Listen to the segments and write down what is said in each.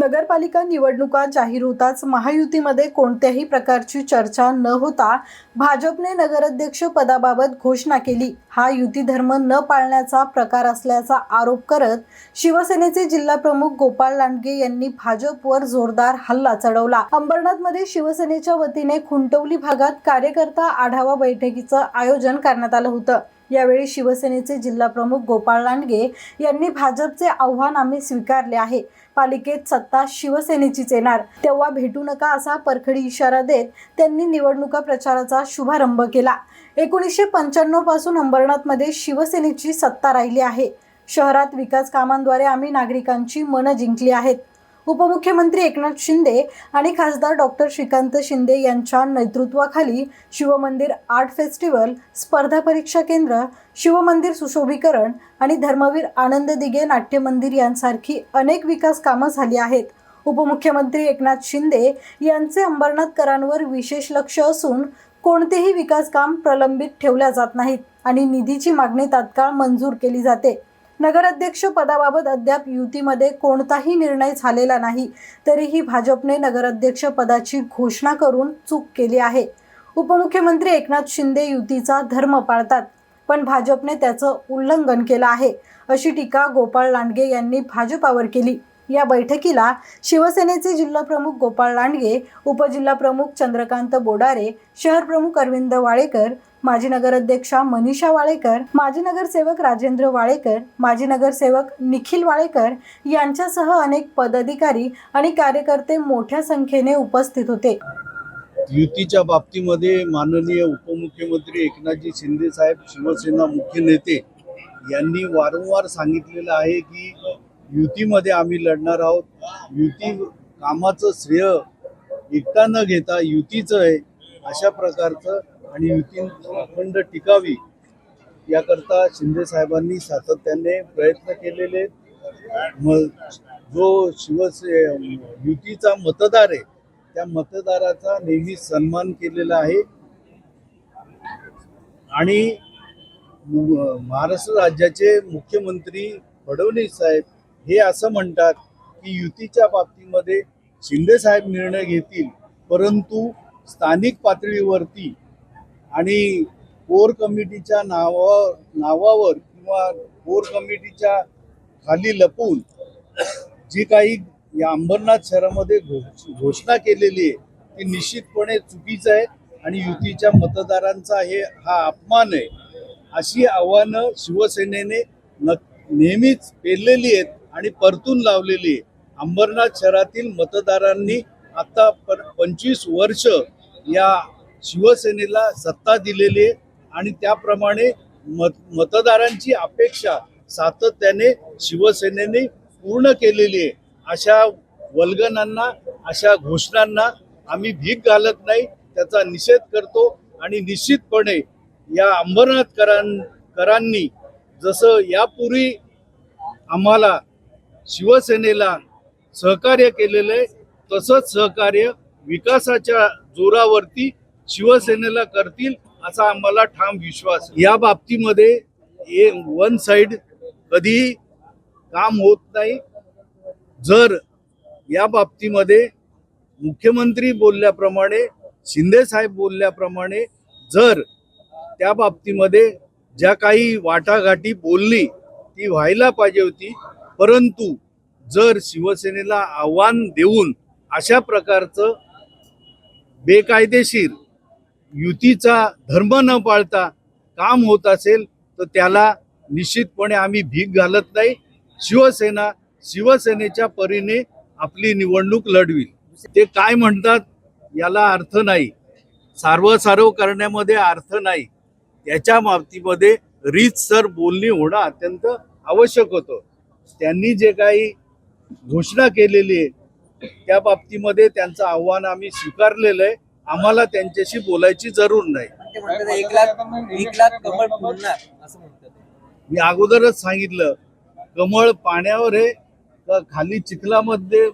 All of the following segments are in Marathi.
नगरपालिका निवडणुका जाहीर होताच महायुतीमध्ये कोणत्याही प्रकारची चर्चा न होता भाजपने नगराध्यक्ष पदाबाबत घोषणा केली. हा युती धर्म न पाळण्याचा प्रकार असल्याचा आरोप करत शिवसेनेचे जिल्हा प्रमुख गोपाळ लांडगे यांनी भाजपवर जोरदार हल्ला चढवला. अंबरनाथमध्ये शिवसेनेच्या वतीने खुंटवली भागात कार्यकर्ता आढावा बैठकीचं आयोजन करण्यात आलं होतं. यावेळी शिवसेनेचे जिल्हा प्रमुख गोपाळ लांडगे यांनी भाजपचे आव्हान आम्ही स्वीकारले आहे. पालिकेत सत्ता शिवसेनेचीच येणार. तेव्हा भेटू नका असा परखडी इशारा देत त्यांनी निवडणुका प्रचाराचा शुभारंभ केला. एकोणीसशे पंच्याण्णवपासून अंबरनाथमध्ये शिवसेनेची सत्ता राहिली आहे. शहरात विकास कामांद्वारे आम्ही नागरिकांची मनं जिंकली आहेत. उपमुख्यमंत्री एकनाथ शिंदे आणि खासदार डॉक्टर श्रीकांत शिंदे यांच्या नेतृत्वाखाली शिवमंदिर आर्ट फेस्टिवल स्पर्धा परीक्षा केंद्र शिवमंदिर सुशोभीकरण आणि धर्मवीर आनंद दिघे नाट्यमंदिर यांसारखी अनेक विकास कामं झाली आहेत. उपमुख्यमंत्री एकनाथ शिंदे यांचे अंबरनाथकरांवर विशेष लक्ष असून कोणतेही विकास काम प्रलंबित ठेवल्या जात नाहीत आणि निधीची मागणी तात्काळ मंजूर केली जाते. नगराध्यक्ष पदाबाबत अद्याप युतीमध्ये कोणताही निर्णय झालेला नाही. तरीही भाजपने नगराध्यक्ष पदाची घोषणा करून चूक केली आहे. उपमुख्यमंत्री एकनाथ शिंदे युतीचा धर्म पाळतात पण भाजपने त्याचं उल्लंघन केलं आहे अशी टीका गोपाळ लांडगे यांनी भाजपावर केली. या बैठकीला शिवसेनेचे जिल्हाप्रमुख गोपाळ लांडगे उपजिल्हाप्रमुख चंद्रकांत बोडारे शहर प्रमुख अरविंद वाळेकर माजी नगराध्यक्षा मनीषा वाळेकर माजी नगरसेवक राजेंद्र वाळेकर माजी नगरसेवक निखिल वाळेकर यांच्यासह अनेक पदाधिकारी आणि कार्यकर्ते मोठ्या संख्येने उपस्थित होते. युतीच्या बाबतीमध्ये माननीय उपमुख्यमंत्री एकनाथजी शिंदे साहेब शिवसेना मुख्य नेते यांनी वारंवार सांगितलेलं आहे की युतीमध्ये आम्ही लढणार आहोत. युती कामाचं श्रेय एकटा न घेता युतीचं आहे अशा प्रकारचं आणि युती अखंड टिकावी याकरता शिंदे साहेबांनी सातत्याने प्रयत्न केलेले मग जो शिवसे युतीचा मतदार आहे त्या मतदाराचा नेहमी सन्मान केलेला आहे. आणि महाराष्ट्र राज्याचे मुख्यमंत्री फडणवीस साहेब हे असं म्हणतात की युतीच्या बाबतीमध्ये शिंदे साहेब निर्णय घेतील परंतु स्थानिक पातळीवरती आणि कोर कमिटीच्या नावा नावावर किंवा कोर कमिटीच्या खाली लपून जी काही या अंबरनाथ शहरामध्ये घोष- घोषणा केलेली आहे ती निश्चितपणे चुकीचं आहे आणि युतीच्या मतदारांचा हे हा अपमान आहे. अशी आव्हानं शिवसेनेने न नेहमीच पेरलेली आहेत. आणि परतून लावलेली आहे. अंबरनाथ शहरातील मतदारांनी आता पंचवीस वर्ष या शिवसेनेला सत्ता दिलेली आहे आणि त्याप्रमाणे मत मतदारांची अपेक्षा सातत्याने शिवसेनेने पूर्ण केलेली आहे. अशा वल्गनांना अशा घोषणांना आम्ही भीक घालत नाही त्याचा निषेध करतो आणि निश्चितपणे या अंबरनाथ करां करांनी जसं यापूर्वी आम्हाला शिवसेनेला सहकार्य केलेलं आहे. तसंच सहकार्य विकासाच्या जोरावरती शिवसेनेला करतील असा आम्हाला ठाम विश्वास या बाबतीमध्ये हे वन साईड कधीही काम होत नाही. जर या बाबतीमध्ये मुख्यमंत्री बोलल्याप्रमाणे शिंदे साहेब बोलल्याप्रमाणे जर त्या बाबतीमध्ये ज्या काही वाटाघाटी बोलली ती व्हायला पाहिजे होती परंतु जर शिवसेनेला आव्हान देऊन अशा प्रकारचं बेकायदेशीर युतीचा धर्म न पाळता काम होत असेल तर त्याला निश्चितपणे आम्ही भीक घालत नाही. शिवसेना शिवसेनेच्या परीने आपली निवडणूक लढवील ते काय म्हणतात याला अर्थ नाही. सार्वसार्व करण्यामध्ये अर्थ नाही. त्याच्या बाबतीमध्ये रीतसर बोलणी होणं अत्यंत आवश्यक होतं. त्यांनी जे काही घोषणा केलेली आहे त्या बाबतीमध्ये त्यांचं आव्हान आम्ही स्वीकारलेलं आहे. आम्हाला त्यांच्याशी बोलायची जरूर नाही. मी अगोदरच सांगितलं कमळ पाण्यावर आहे का खाली चिखलामध्ये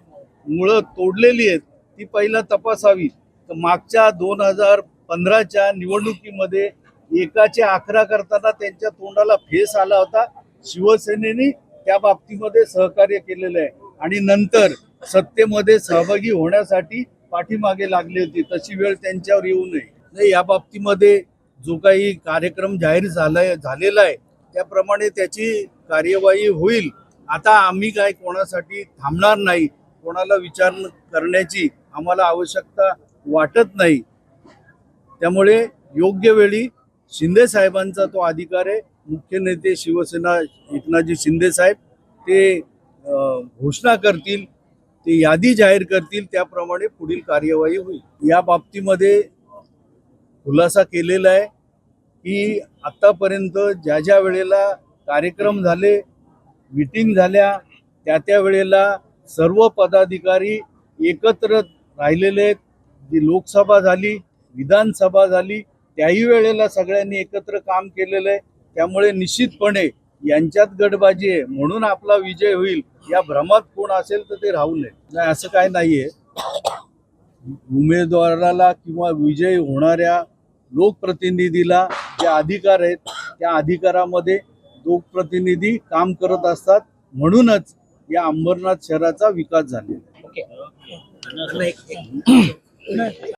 मुळं तोडलेली आहेत ती पहिला तपासावी. तर मागच्या दोन हजार पंधराच्या निवडणुकीमध्ये एकाचे अकरा करताना त्यांच्या तोंडाला फेस आला होता. शिवसेनेने त्या बाबतीमध्ये सहकार्य केलेलं आहे. आणि नंतर सत्तेमध्ये सहभागी होण्यासाठी पाठीमागे लागली होती. तशी वेळ त्यांच्यावर येऊ नये. नाही या बाबतीमध्ये जो काही कार्यक्रम जाहीर झालाय झालेला आहे त्याप्रमाणे त्याची कार्यवाही होईल. आता आम्ही काय कोणासाठी थांबणार नाही कोणाला विचार करण्याची आम्हाला आवश्यकता वाटत नाही. त्यामुळे योग्य वेळी शिंदे साहेबांचा तो अधिकार आहे. मुख्य नेते शिवसेना एकनाथजी शिंदे साहेब ते घोषणा करतील ते यादी जाहीर करतील त्याप्रमाणे पुढील कार्यवाही होईल. या बाबतीमध्ये खुलासा केलेला आहे की आत्तापर्यंत ज्या ज्या वेळेला कार्यक्रम झाले मिटिंग झाल्या त्या त्या वेळेला सर्व पदाधिकारी एकत्र राहिलेले आहेत. जी लोकसभा झाली विधानसभा झाली त्याही वेळेला सगळ्यांनी एकत्र काम केलेलं आहे. त्यामुळे निश्चितपणे यांच्यात गटबाजी आहे. म्हणून आपला विजय होईल. या भ्रमात कोण असेल तर ते राहू नये. नाही असं काय नाहीये. उमेदवाराला किंवा विजय होणाऱ्या लोकप्रतिनिधीला जे अधिकार आहेत त्या अधिकारामध्ये लोकप्रतिनिधी काम करत असतात. म्हणूनच या अंबरनाथ शहराचा विकास झालेला आहे.